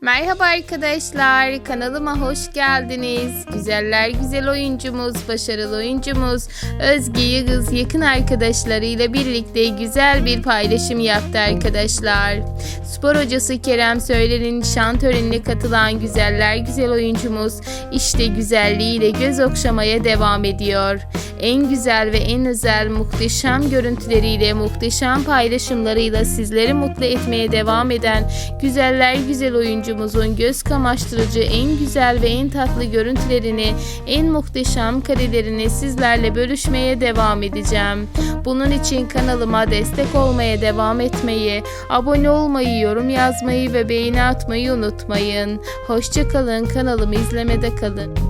Merhaba arkadaşlar, kanalıma hoş geldiniz. Güzeller güzel oyuncumuz, başarılı oyuncumuz Özge Yıldız yakın arkadaşlarıyla birlikte güzel bir paylaşım yaptı arkadaşlar. Spor hocası Kerem Söyler'in şan törenine katılan güzeller güzel oyuncumuz işte güzelliğiyle göz okşamaya devam ediyor. En güzel ve en özel muhteşem görüntüleriyle, muhteşem paylaşımlarıyla sizleri mutlu etmeye devam eden güzeller güzel oyuncumuzun göz kamaştırıcı en güzel ve en tatlı görüntülerini, en muhteşem karelerini sizlerle bölüşmeye devam edeceğim. Bunun için kanalıma destek olmaya devam etmeyi, abone olmayı, yorum yazmayı ve beğeni atmayı unutmayın. Hoşçakalın, kanalımı izlemede kalın.